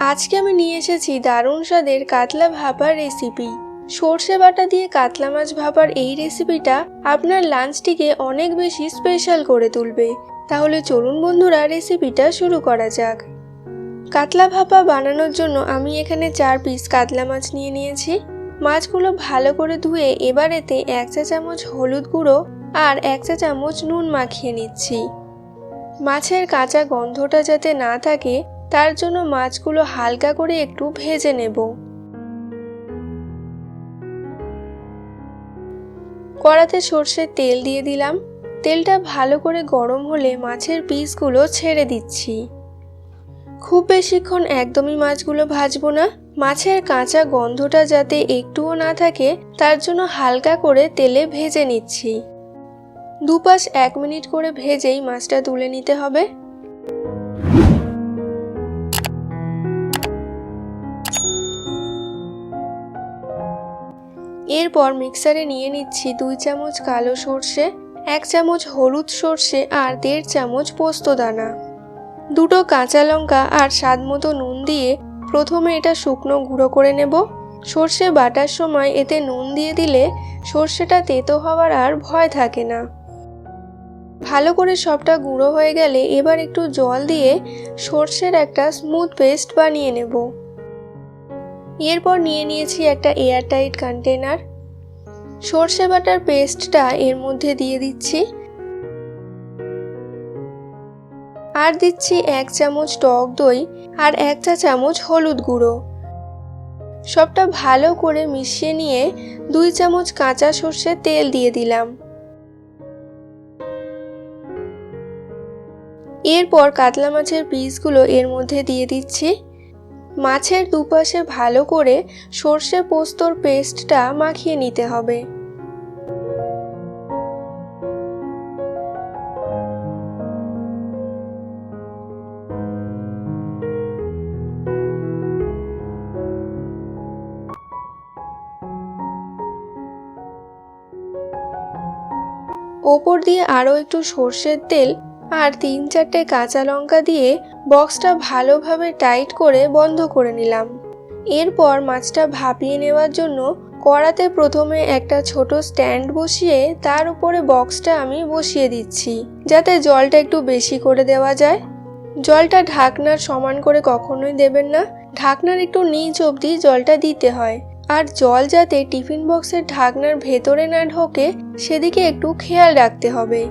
আজকে আমি নিয়ে এসেছি দারুণ স্বাদের কাতলা ভাপার রেসিপি সর্ষে বাটা দিয়ে কাতলা মাছ ভাপার এই রেসিপিটা আপনার লাঞ্চটিকে অনেক বেশি স্পেশাল করে তুলবে। তাহলে চলুন বন্ধুরা রেসিপিটা শুরু করা যাক। কাতলা ভাপা বানানোর জন্য আমি এখানে চার পিস কাতলা মাছ নিয়ে নিয়েছি। মাছগুলো ভালো করে ধুয়ে এবার এতে এক চা চামচ হলুদ গুঁড়ো আর এক চা চামচ নুন মাখিয়ে নিচ্ছি। মাছের কাঁচা গন্ধটা যাতে না থাকে তার জন্য মাছগুলো হালকা করে একটু ভেজে নেব। কড়াতে সর্ষের তেল দিয়ে দিলাম। তেলটা ভালো করে গরম হলে মাছের পিসগুলো ছেড়ে দিচ্ছি। খুব বেশিক্ষণ একদমই মাছগুলো ভাজবো না। মাছের কাঁচা গন্ধটা যাতে একটুও না থাকে, তার জন্য হালকা করে তেলে ভেজে নিচ্ছি। দুপাশ এক মিনিট করে ভেজেই মাছটা তুলে নিতে হবে। এরপর মিক্সারে নিয়ে নিচ্ছি দুই চামচ কালো সর্ষে, এক চামচ হলুদ সর্ষে আর দেড় চামচ পোস্ত দানা। দুটো কাঁচা লঙ্কা আর স্বাদ মতো নুন দিয়ে প্রথমে এটা শুকনো গুঁড়ো করে নেব। সর্ষে বাটার সময় এতে নুন দিয়ে দিলে সর্ষেটা তেতো হওয়ার আর ভয় থাকে না। ভালো করে সবটা গুঁড়ো হয়ে গেলে এবার একটু জল দিয়ে সর্ষের একটা স্মুথ পেস্ট বানিয়ে নেব। এরপর নিয়ে নিয়েছি একটা এয়ারটাইট কন্টেনার। সর্ষে বাটার পেস্টটা এর মধ্যে দিয়ে দিচ্ছি। আর দিচ্ছি এক চামচ টক দই আর এক চা চামচ হলুদ গুঁড়ো। সবটা ভালো করে মিশিয়ে নিয়ে দুই চামচ কাঁচা সর্ষের তেল দিয়ে দিলাম। এরপর কাতলা মাছের পিসগুলো এর মধ্যে দিয়ে দিচ্ছি। মাছের দুপাশে ভালো করে সর্ষে পোস্তর পেস্টটা মাখিয়ে নিতে হবে। ওপর দিয়ে আরও একটু সর্ষের তেল আর তিন চারটে কাঁচা লঙ্কা দিয়ে বক্সটা ভালোভাবে টাইট করে বন্ধ করে নিলাম। এরপর মাছটা ভাপিয়ে নেওয়ার জন্য কড়াতে প্রথমে একটা ছোট স্ট্যান্ড বসিয়ে তার উপরে বক্সটা আমি বসিয়ে দিচ্ছি, যাতে জলটা একটু বেশি করে দেওয়া যায়। জলটা ঢাকনার সমান করে কখনোই দেবেন না, ঢাকনার একটু নিচ অবধি জলটা দিতে হয়। আর জল যাতে টিফিন বক্সের ঢাকনার ভেতরে না ঢোকে, সেদিকে একটু খেয়াল রাখতে হবে।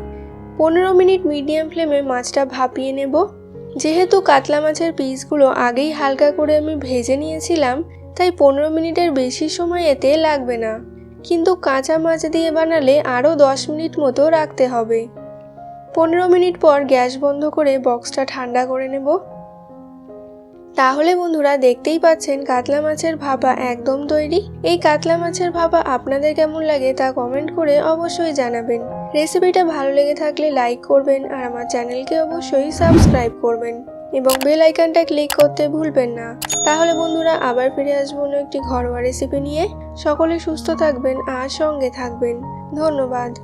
পনেরো মিনিট মিডিয়াম ফ্লেমে মাছটা ভাপিয়ে নেব। যেহেতু কাতলা মাছের পিসগুলো আগেই হালকা করে আমি ভেজে নিয়েছিলাম, তাই পনেরো মিনিটের বেশি সময় এতে লাগবে না। কিন্তু কাঁচা মাছ দিয়ে বানালে আরও দশ মিনিট মতো রাখতে হবে। পনেরো মিনিট পর গ্যাস বন্ধ করে বক্সটা ঠান্ডা করে নেব। তাহলে বন্ধুরা দেখতেই পাচ্ছেন কাতলা মাছের ভাপা একদম তৈরি। এই কাতলা মাছের ভাপা আপনাদের কেমন লাগে তা কমেন্ট করে অবশ্যই জানাবেন। রেসিপিটা ভালো লেগে থাকলে লাইক করবেন আর আমার চ্যানেলকে অবশ্যই সাবস্ক্রাইব করবেন। এবং বেল আইকনটা ক্লিক করতে ভুলবেন না। তাহলে বন্ধুরা আবার ফিরে আসব একটি ঘরোয়া রেসিপি নিয়ে। সকলে সুস্থ থাকবেন আর সঙ্গে থাকবেন। ধন্যবাদ।